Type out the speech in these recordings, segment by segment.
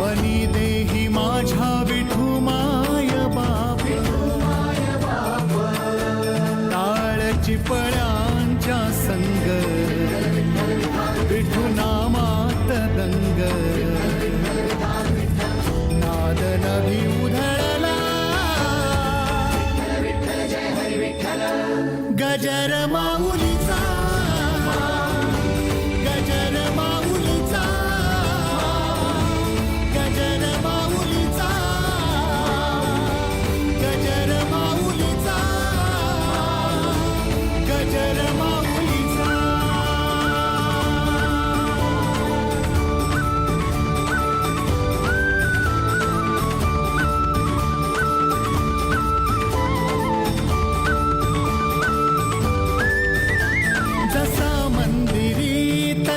मनी देही माझ्या विठू माय बाप. ताळ चिपळ्यांच्या संग. विठू नामात दंग. नादन भी उधळला. गजर माऊली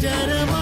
जरम